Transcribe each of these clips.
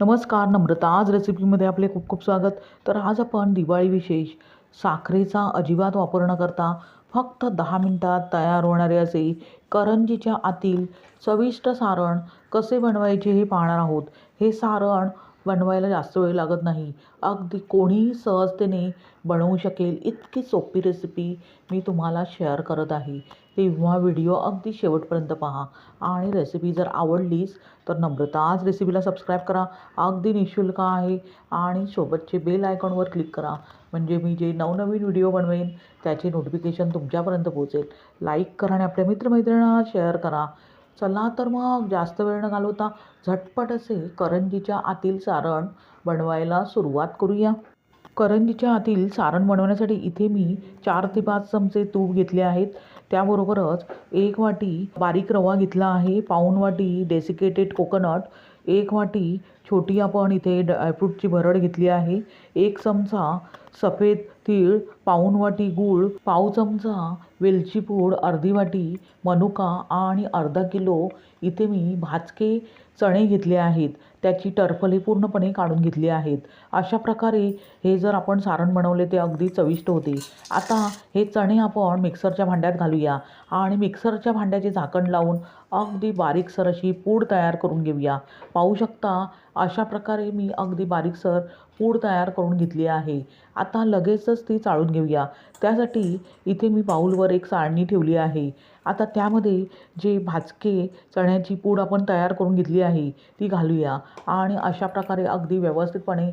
नमस्कार नम्रता. आज रेसिपीमध्ये आपले खूप खूप स्वागत. तर आज आपण दिवाळी विशेष साखरेचा अजिबात वापर न करता फक्त दहा मिनटात तयार होणारे असे करंजीच्या आतील चविष्ट सारण कसे बनवायचे हे पाहणार आहोत. हे सारण बनवायला जास्त वेळ लागत नाही. अगदी कोणीही सहजतेने बनवू शकेल इतकी सोपी रेसिपी मी तुम्हाला शेअर करत आहे. तेव्हा व्हिडिओ अगदी शेवटपर्यंत पहा. आणि रेसिपी जर आवडलीच तर नम्रताच रेसिपीला सबस्क्राईब करा. अगदी निशुल्क आहे. आणि सोबतचे बेल आयकॉनवर क्लिक करा. म्हणजे मी जे नवनवीन व्हिडिओ बनवेन त्याचे नोटिफिकेशन तुमच्यापर्यंत पोहोचेल. लाईक करा आणि आपल्या मित्रमैत्रिणींना शेअर करा. चला तर मग जास्त वेळ न घालवता झटपट असे करंजीच्या आतील सारण बनवायला सुरुवात करूया. करंजीच्या आतील सारण बनवण्यासाठी इथे मी चार ते पाच चमचे तूप घेतले आहेत. त्याबरोबरच एक वाटी बारीक रवा घेतला आहे पाऊण वाटी डेसिकेटेड कोकोनट एक वाटी छोटी आपण इथे ड्रायफ्रूटची भरड घेतली आहे एक चमचा सफेद तीळ पाऊण वाटी गूळ पाव चमचा वेलची पूड अर्धी वाटी मनुका आणि अर्धा किलो इथे मी भाजके चणे घेतले आहेत. त्याची टर्फलही पूर्णपणे काढून घेतली आहेत. अशा प्रकारे हे जर आपण सारण बनवले ते अगदी चविष्ट होते. आता हे चणे आपण मिक्सरच्या भांड्यात घालूया. आणि मिक्सरच्या भांड्याचे झाकण लावून अगदी बारीकसर अशी पूड तयार करून घेऊया. पाहू शकता अशा प्रकारे मी अगदी बारीकसर पूड तयार करून घेतली आहे. आता लगेचच ती चाळून घेऊया. त्यासाठी इथे मी बाऊलवर एक चाळणी ठेवली आहे. आता त्यामध्ये जे भाजके चण्याची पूड आपण तयार करून घेतली आहे ती घालूया आणि अशा प्रकारे अगदी व्यवस्थितपणे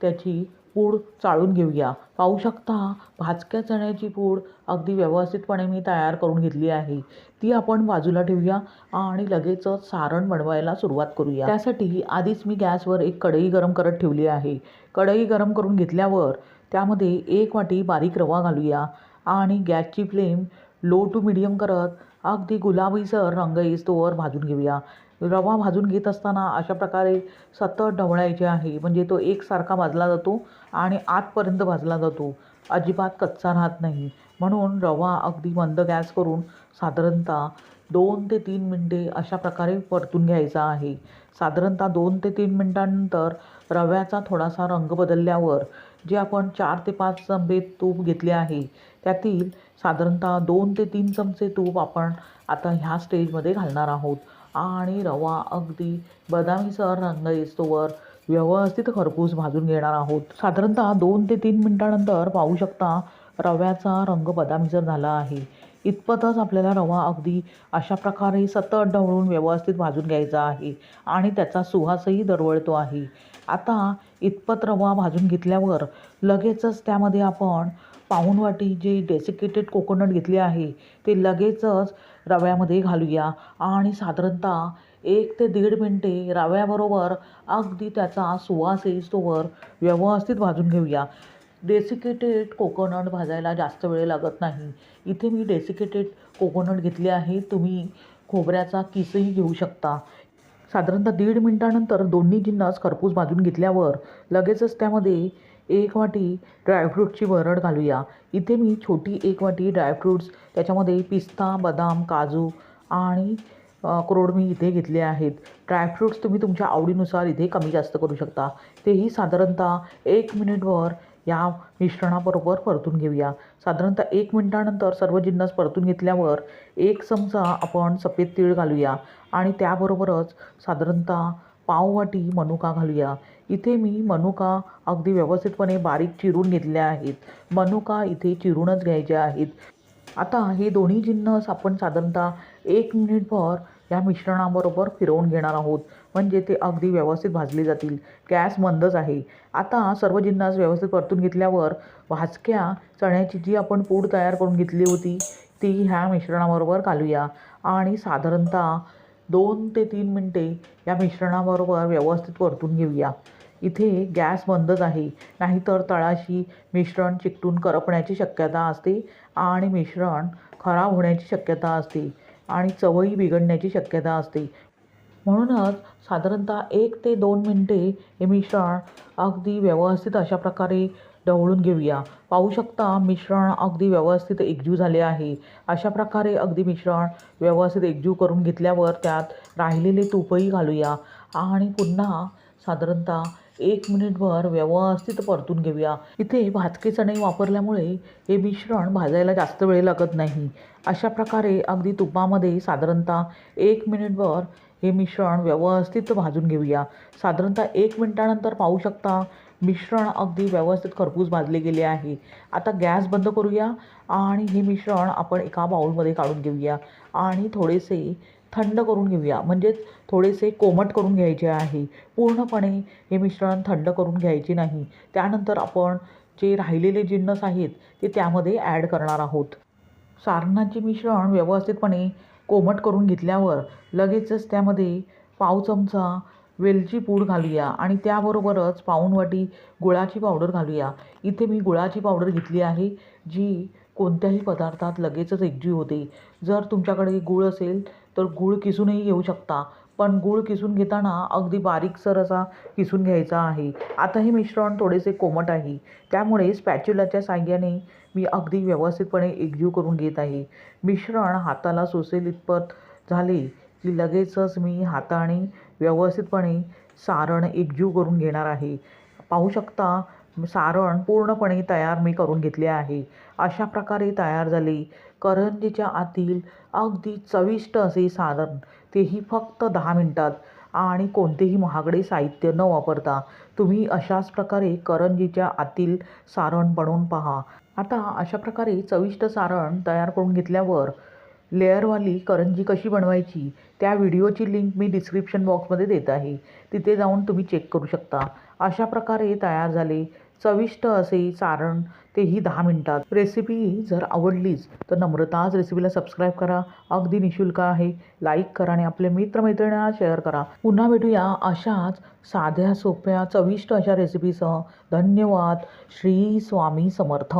त्याची पूड चाळून घेऊया. पाहू शकता भाजक्या चण्याची पूड अगदी व्यवस्थितपणे मी तयार करून घेतली आहे. ती आपण बाजूला ठेवूया आणि लगेचच सारण बनवायला सुरुवात करूया. त्यासाठी आधीच मी गॅसवर एक कढई गरम करत ठेवली आहे. कढई गरम करून घेतल्यावर त्यामध्ये एक वाटी बारीक रवा घालूया आणि गॅसची फ्लेम लो टू मिडियम करत अगदी गुलाबीसर रंग येईस्तोवर भाजून घेऊया. रवा भाजून घेत असताना अशा प्रकारे सतत ढवळायचे आहे. म्हणजे तो एकसारखा भाजला जातो आणि आतपर्यंत भाजला जातो. अजिबात कच्चा राहत नाही. म्हणून रवा अगदी मंद गॅस करून साधारणतः दोन ते तीन मिनटे अशा प्रकारे परतून घ्यायचा आहे. साधारणतः दोन ते तीन मिनटांनंतर रव्याचा थोडासा रंग बदलल्यावर जे आपण चार ते पाच चमचे तूप घेतले आहे त्यातील साधारणतः दोन ते तीन चमचे तूप आपण आता ह्या स्टेजमध्ये घालणार आहोत. आणि रवा अगदी बदामीसर रंग येतोवर व्यवस्थित खरपूस भाजून घेणार आहोत. साधारणतः दोन ते तीन मिनटानंतर पाहू शकता रव्याचा रंग बदामीसर झाला आहे. इतपतच आपल्याला रवा अगदी अशा प्रकारे सतत ढवळून व्यवस्थित भाजून घ्यायचा आहे आणि त्याचा सुहासही दरवळतो आहे. आता इतपत रवा भाजून घेतल्यावर लगेचच त्यामध्ये आपण पाहुणवाटी जे डेसिकेटेड कोकोनट घेतले आहे ते लगेचच रव्यामध्ये घालूया. आणि साधारणतः एक ते दीड मिनटे रव्याबरोबर अगदी त्याचा सुवास येईस्तोवर व्यवस्थित भाजून घेऊया. डेसिकेटेड कोकोनट भाजायला जास्त वेळ लागत नाही. इथे मी डेसिकेटेड कोकोनट घेतले आहे तुम्ही खोबऱ्याचा किसही घेऊ शकता. साधारणतः दीड मिनटानंतर दोन्ही जिन्नस खरपूस भाजून घेतल्यावर लगेचच त्यामध्ये एक वाटी ड्रायफ्रूटची वरड घालूया. इथे मी छोटी एक वाटी ड्रायफ्रूट्स त्याच्यामध्ये पिस्ता बदाम काजू आणि क्रोड मी इथे घेतले आहेत. ड्रायफ्रूट्स तुम्ही तुमच्या आवडीनुसार इथे कमी जास्त करू शकता. तेही साधारणतः एक मिनिटवर या मिश्रणाबरोबर परतून घेऊया. साधारणतः एक मिनटानंतर सर्व जिन्नस परतून घेतल्यावर एक चमचा आपण सफेद तीळ घालूया आणि त्याबरोबरच साधारणतः पाववाटी मनुका घालूया. इथे मी मनुका अगदी व्यवस्थितपणे बारीक चिरून घेतल्या आहेत. मनुका इथे चिरूनच घ्यायच्या आहेत. आता हे दोन्ही जिन्नस आपण साधारणतः एक मिनिटभर या मिश्रणाबरोबर फिरवून घेणार आहोत. म्हणजे ते अगदी व्यवस्थित भाजले जातील. गॅस मंदच आहे. आता सर्व जिन्नस व्यवस्थित परतून घेतल्यावर भाजक्या चण्याची जी आपण पूड तयार करून घेतली होती ती ह्या मिश्रणाबरोबर घालूया. आणि साधारणतः दोन ते तीन मिनटे या मिश्रणाबरोबर व्यवस्थित परतून घेऊया. इथे गॅस बंदच आहे. नाहीतर तळाशी मिश्रण चिकटून करपण्याची शक्यता असते आणि मिश्रण खराब होण्याची शक्यता असते आणि चवही बिघडण्याची शक्यता असते. म्हणूनच साधारणतः एक ते दोन मिनटे हे मिश्रण अगदी व्यवस्थित अशा प्रकारे ढवळून घेऊया. पाहू शकता मिश्रण अगदी व्यवस्थित एकजीव झाले आहे. अशा प्रकारे अगदी मिश्रण व्यवस्थित एकजीव करून घेतल्यावर त्यात राहिलेले तूपही घालूया. आणि पुन्हा साधारणतः एक मिनिटभर व्यवस्थित परतून घेऊया. इथे भाजके चणे वापरल्यामुळे हे मिश्रण भाजायला जास्त वेळ लागत नाही. अशा प्रकारे अगदी तुपामध्ये साधारणतः एक मिनिटभर हे मिश्रण व्यवस्थित भाजून घेऊया. साधारणतः एक मिनटानंतर पाहू शकता मिश्रण अगदी व्यवस्थित खरपूस भाजले गेले आहे. आता गॅस बंद करूया आणि हे मिश्रण आपण एका बाऊलमध्ये काढून घेऊया आणि थोडेसे थंड करून घेऊया. म्हणजेच थोडेसे कोमट करून घ्यायचे आहे. पूर्णपणे हे मिश्रण थंड करून घ्यायचे नाही. त्यानंतर आपण जे राहिलेले जिन्नस आहेत ते त्यामध्ये ॲड करणार आहोत. सारणाचे मिश्रण व्यवस्थितपणे कोमट करून घेतल्यावर लगेचच त्यामध्ये पाव चमचा वेलची पूड घालूया आणि त्याबरोबरच पाऊणवाटी गुळाची पावडर घालूया. इथे मी गुळाची पावडर घेतली आहे जी कोणत्याही पदार्थात लगेचच एकजीव होते. जर तुमच्याकडे गूळ असेल तर गूळ किसूनही घेऊ शकता पण गूळ किसून घेताना अगदी बारीकसर असा किसून घ्यायचा आहे. आता हे मिश्रण थोडेसे कोमट आहे त्यामुळे स्पॅच्युलाच्या साह्याने मी अगदी व्यवस्थितपणे एकजीव करून घेत आहे. मिश्रण हाताला सोसेल इतपत झाले की लगेचच मी हाताने व्यवस्थितपणे सारण एकजीव करून घेणार आहे. पाहू शकता सारण पूर्णपणे तयार मी करून घेतले आहे. अशा प्रकारे तयार झाले. करंजीच्या आतील अगदी चविष्ट असे सारण तेही फक्त दहा मिनटात. आणि कोणतेही महागडे साहित्य न वापरता तुम्ही अशाच प्रकारे करंजीच्या आतील सारण बनवून पहा. आता अशा प्रकारे चविष्ट सारण तयार करून घेतल्यावर लेअरवाली करंजी कशी बनवायची त्या व्हिडिओची लिंक मी डिस्क्रिप्शन बॉक्समध्ये देत आहे. तिथे जाऊन तुम्ही चेक करू शकता. अशा प्रकारे तयार झाले. चविष्ट असे सारण तेही दहा मिनटात. रेसिपी जर आवडलीच तर नम्रताच रेसिपीला सबस्क्राईब करा. अगदी निशुल्क आहे. लाईक करा आणि आपल्या मित्रमैत्रिणींना शेअर करा. पुन्हा भेटूया अशाच साध्या सोप्या चविष्ट अशा रेसिपीसह धन्यवाद. श्री स्वामी समर्थ.